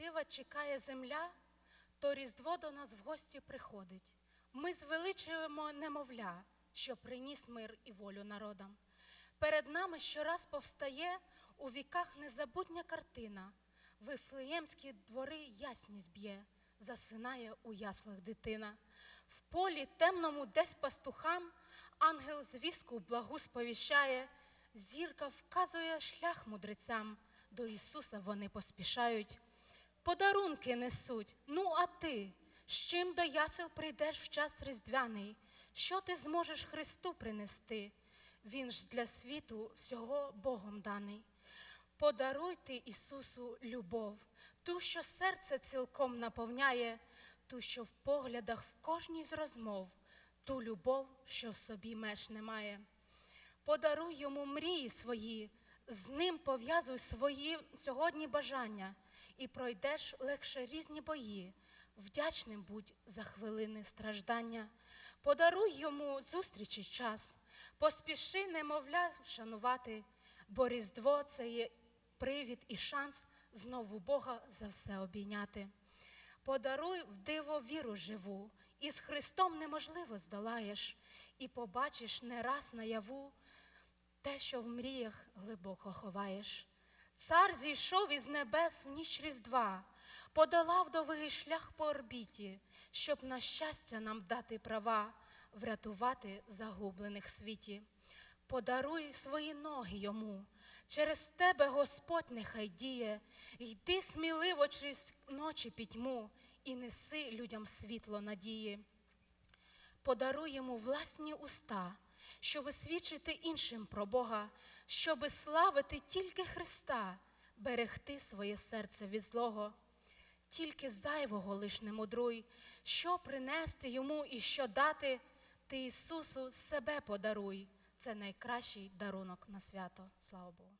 Дива чекає земля, то Різдво до нас в гості приходить. Ми звеличуємо немовля, що приніс мир і волю народам. Перед нами щораз повстає у віках незабутня картина. Вифлеємські двори ясність б'є, засинає у яслах дитина. В полі темному десь пастухам ангел звістку благу сповіщає, зірка вказує шлях мудрецям, до Ісуса вони поспішають. Подарунки несуть, ну а ти, з чим до ясел прийдеш в час різдвяний? Що ти зможеш Христу принести? Він ж для світу всього Богом даний. Подаруйте Ісусу любов, ту, що серце цілком наповняє, ту, що в поглядах в кожній з розмов, ту любов, що в собі меж немає. Подаруй йому мрії свої, з ним пов'язуй свої сьогодні бажання, і пройдеш легше різні бої. Вдячним будь за хвилини страждання. Подаруй йому зустрічі час, поспіши, немовля, вшанувати, бо Різдво це є привід і шанс знову Бога за все обійняти. Подаруй в диво віру живу, і з Христом неможливо здолаєш, і побачиш не раз наяву те, що в мріях глибоко ховаєш. Цар зійшов із небес в ніч Різдва, подолав довгий шлях по орбіті, щоб на щастя нам дати права, врятувати загублених світі. Подаруй свої ноги йому, через тебе Господь нехай діє, йди сміливо через ночі пітьму і неси людям світло надії. Подаруй йому власні уста, щоби свідчити іншим про Бога, щоби славити тільки Христа, берегти своє серце від злого. Тільки зайвого лиш не мудруй, що принести йому і що дати, ти Ісусу себе подаруй. Це найкращий дарунок на свято. Слава Богу.